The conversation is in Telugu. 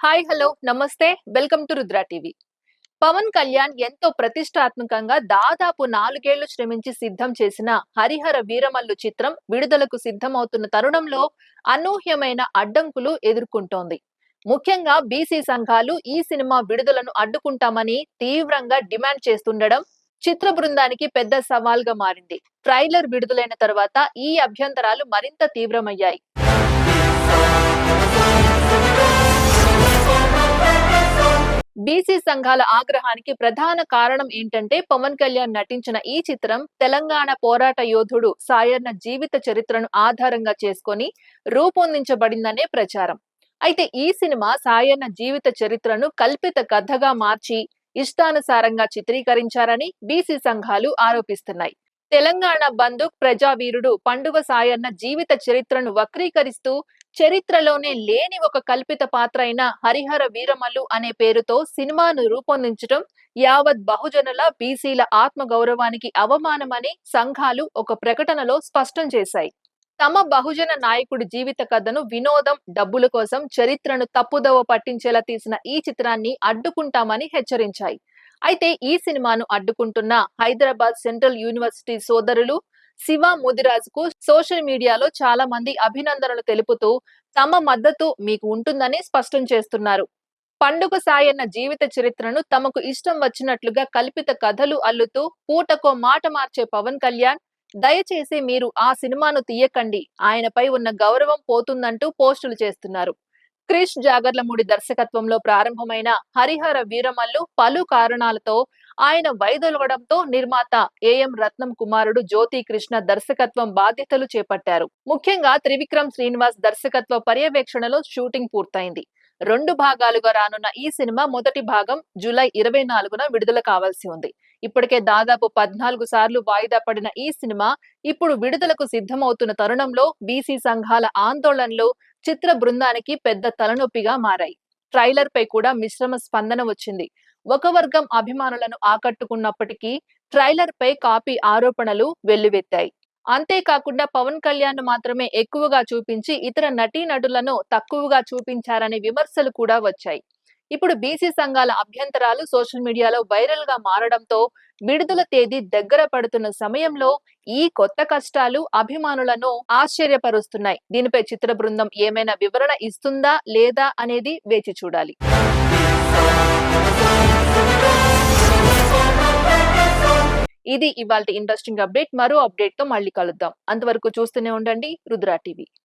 Hi hello namaste. Welcome to Rudra TV. Pawan Kalyan ఎంతో ప్రతిష్టాత్మకంగా దాదాపు నాలుగేళ్ళు శ్రమించి సిద్ధం చేసిన హరిహర వీరమల్లు చిత్రం విడుదలకు సిద్ధమవుతున్న తరుణంలో అనూహ్యమైన అడ్డంకులు ఎదుర్కొంటోంది. ముఖ్యంగా బీసీ సంఘాలు ఈ సినిమా విడుదలను అడ్డుకుంటామని తీవ్రంగా డిమాండ్ చేస్తుండడం చిత్ర బృందానికి పెద్ద సవాల్గా మారింది. ట్రైలర్ విడుదలైన తర్వాత ఈ అభ్యంతరాలు మరింత తీవ్రమయ్యాయి. బీసీ సంఘాల ఆగ్రహానికి ప్రధాన కారణం ఏంటంటే పవన్ కళ్యాణ్ నటించిన ఈ చిత్రం తెలంగాణ పోరాట యోధుడు సాయన్న జీవిత చరిత్రను ఆధారంగా చేసుకొని రూపొందించబడిందనే ప్రచారం. అయితే ఈ సినిమా సాయన్న జీవిత చరిత్రను కల్పిత కథగా మార్చి ఇష్టానుసారంగా చిత్రీకరించారని బీసీ సంఘాలు ఆరోపిస్తున్నాయి. తెలంగాణ బంధుక్ ప్రజావీరుడు పండుగ సాయన్న జీవిత చరిత్రను వక్రీకరిస్తూ చరిత్రలోనే లేని ఒక కల్పిత పాత్ర అయిన హరిహర వీరమల్లు అనే పేరుతో సినిమాను రూపొందించడం యావత్ బహుజనుల బీసీల ఆత్మ గౌరవానికి అవమానమని సంఘాలు ఒక ప్రకటనలో స్పష్టం చేశాయి. తమ బహుజన నాయకుడి జీవిత కథను వినోదం డబ్బుల కోసం చరిత్రను తప్పుదవ పట్టించేలా తీసిన ఈ చిత్రాన్ని అడ్డుకుంటామని హెచ్చరించాయి. అయితే ఈ సినిమాను అడ్డుకుంటున్న హైదరాబాద్ సెంట్రల్ యూనివర్సిటీ సోదరులు శివ ముదిరాజుకు సోషల్ మీడియాలో చాలా మంది అభినందనలు తెలుపుతూ తమ మద్దతు మీకు ఉంటుందని స్పష్టం చేస్తున్నారు. పండుగ సాయన్న జీవిత చరిత్రను తమకు ఇష్టం వచ్చినట్లుగా కల్పిత కథలు అల్లుతూ పూటకో మాట మార్చే పవన్ కళ్యాణ్ దయచేసి మీరు ఆ సినిమాను తీయకండి. ఆయనపై ఉన్న గౌరవం పోతుందంటూ పోస్టులు చేస్తున్నారు. క్రిష్ జాగర్లమూడి దర్శకత్వంలో ప్రారంభమైన హరిహర వీరమల్లు పలు కారణాలతో ఆయన వైదొలగడంతో నిర్మాత ఏఎం రత్నం కుమారుడు జ్యోతి కృష్ణ దర్శకత్వం బాధ్యతలు చేపట్టారు. ముఖ్యంగా త్రివిక్రమ్ శ్రీనివాస్ దర్శకత్వ పర్యవేక్షణలో షూటింగ్ పూర్తయింది. రెండు భాగాలుగా రానున్న ఈ సినిమా మొదటి భాగం జూలై ఇరవై నాలుగున విడుదల కావాల్సి ఉంది. ఇప్పటికే దాదాపు పద్నాలుగు సార్లు వాయిదా పడిన ఈ సినిమా ఇప్పుడు విడుదలకు సిద్ధమవుతున్న తరుణంలో బీసీ సంఘాల ఆందోళనలు చిత్ర బృందానికి పెద్ద తలనొప్పిగా మారాయి. ట్రైలర్ పై కూడా మిశ్రమ స్పందన వచ్చింది. ఒక వర్గం అభిమానులను ఆకట్టుకున్నప్పటికీ ట్రైలర్ పై కాపీ ఆరోపణలు వెల్లువెత్తాయి. అంతేకాకుండా పవన్ కళ్యాణ్ మాత్రమే ఎక్కువగా చూపించి ఇతర నటీనటులను తక్కువగా చూపించారనే విమర్శలు కూడా వచ్చాయి. ఇప్పుడు బీసీ సంఘాల అభ్యంతరాలు సోషల్ మీడియాలో వైరల్గా మారడంతో విడుదల తేదీ దగ్గర పడుతున్న సమయంలో ఈ కొత్త కష్టాలు అభిమానులను ఆశ్చర్యపరుస్తున్నాయి. దీనిపై చిత్ర బృందం ఏమైనా వివరణ ఇస్తుందా లేదా అనేది వేచి చూడాలి. ఇది ఇవాళ ఇంట్రెస్టింగ్ అప్డేట్. మరో అప్డేట్తో మళ్ళీ కలుద్దాం. అంతవరకు చూస్తూనే ఉండండి. రుద్రా టీవీ.